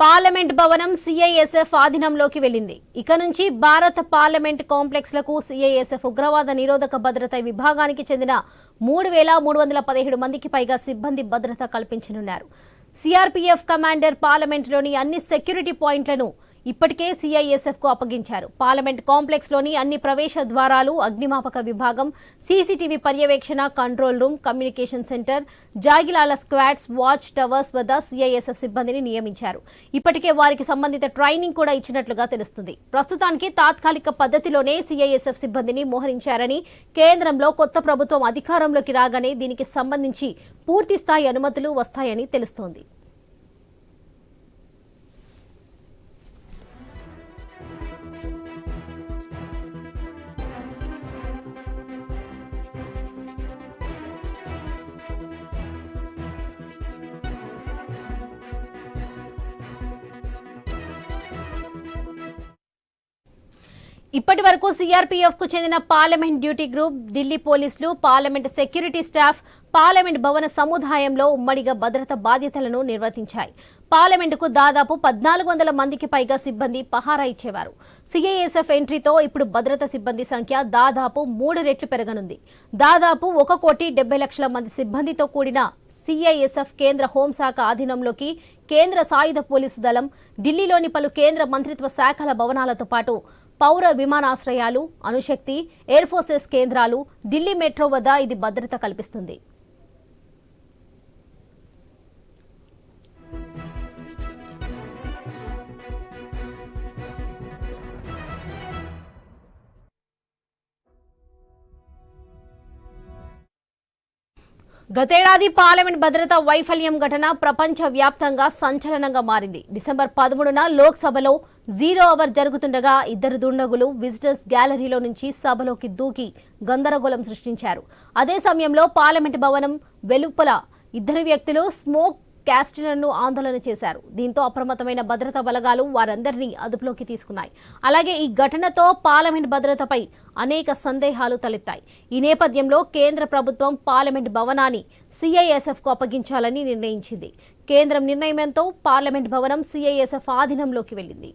Parliament భవనం CISF ఆధీనంలోకి వెళ్ళింది ఇక నుంచి భారత పార్లమెంట్ కాంప్లెక్స్లకు సిఐఎస్ఎఫ్ ఉగ్రవాద నిరోధక భద్రత విభాగానికి చెందిన మూడు వేల మూడు వందల పదిహేడు మందికి పైగా సిబ్బంది భద్రత కల్పించనున్నారు. సిఆర్పీఎఫ్ కమాండర్ పార్లమెంట్లోని అన్ని సెక్యూరిటీ పాయింట్లను ఇప్పటికే సిఐఎస్ఎఫ్కు అప్పగించారు. పార్లమెంట్ కాంప్లెక్స్లోని అన్ని ప్రవేశ ద్వారాలు అగ్నిమాపక విభాగం సీసీటీవీ పర్యవేక్షణ కంట్రోల్ రూమ్ కమ్యూనికేషన్ సెంటర్ జాగిలాల స్క్వాడ్స్ వాచ్ టవర్స్ వద్ద సిఐఎస్ఎఫ్ సిబ్బందిని నియమించారు. ఇప్పటికే వారికి సంబంధిత ట్రైనింగ్ కూడా ఇచ్చినట్లుగా తెలుస్తుంది. ప్రస్తుతానికి తాత్కాలిక పద్ధతిలోనే సిఐఎస్ఎఫ్ సిబ్బందిని మోహరించారని కేంద్రంలో కొత్త ప్రభుత్వం అధికారంలోకి రాగానే దీనికి సంబంధించి పూర్తి స్థాయి అనుమతులు వస్తాయని తెలుస్తోంది. ఇప్పటి వరకు సిఆర్పీఎఫ్కు చెందిన పార్లమెంట్ డ్యూటీ గ్రూప్ ఢిల్లీ పోలీసులు పార్లమెంట్ సెక్యూరిటీ స్టాఫ్ పార్లమెంట్ భవన సముదాయంలో ఉమ్మడిగా భద్రత బాధ్యతలను నిర్వర్తించాయి. పార్లమెంటుకు దాదాపు పద్నాలుగు వందల మందికి పైగా సిబ్బంది పహారా ఇచ్చేవారు. సిఐఎస్ఎఫ్ ఎంట్రీతో ఇప్పుడు భద్రత సిబ్బంది సంఖ్య దాదాపు మూడు రెట్లు పెరగనుంది. దాదాపు ఒక కోటి డెబ్బై లక్షల మంది సిబ్బందితో కూడిన సిఐఎస్ఎఫ్ కేంద్ర హోంశాఖ ఆధీనంలోకి కేంద్ర సాయుధ పోలీసు దళం ఢిల్లీలోని పలు కేంద్ర మంత్రిత్వ శాఖల భవనాలతో పాటు పౌర విమానాశ్రయాలు అణుశక్తి ఎయిర్ ఫోర్సెస్ కేంద్రాలు ఢిల్లీ మెట్రో వద్ద ఇది భద్రత కల్పిస్తుంది. గతేడాది పార్లమెంట్ భద్రతా వైఫల్యం ఘటన ప్రపంచ వ్యాప్తంగా సంచలనంగా మారింది. డిసెంబర్ పదమూడున లోక్సభలో జీరో అవర్ జరుగుతుండగా ఇద్దరు దుండగులు విజిటర్స్ గ్యాలరీలో నుంచి సభలోకి దూకి గందరగోళం సృష్టించారు. అదే సమయంలో పార్లమెంట్ భవనం వెలుపల ఇద్దరు వ్యక్తులు స్మోక్ క్యాస్టిలను ఆందోళన చేశారు. దీంతో అప్రమత్తమైన భద్రతా బలగాలు వారందరినీ అదుపులోకి తీసుకున్నాయి. అలాగే ఈ ఘటనతో పార్లమెంట్ భద్రతపై అనేక సందేహాలు తలెత్తాయి. ఈ నేపథ్యంలో కేంద్ర ప్రభుత్వం పార్లమెంట్ భవనాన్ని సిఐఎస్ఎఫ్కు అప్పగించాలని నిర్ణయించింది. కేంద్రం నిర్ణయంతో పార్లమెంట్ భవనం సిఐఎస్ఎఫ్ ఆధీనంలోకి వెళ్ళింది.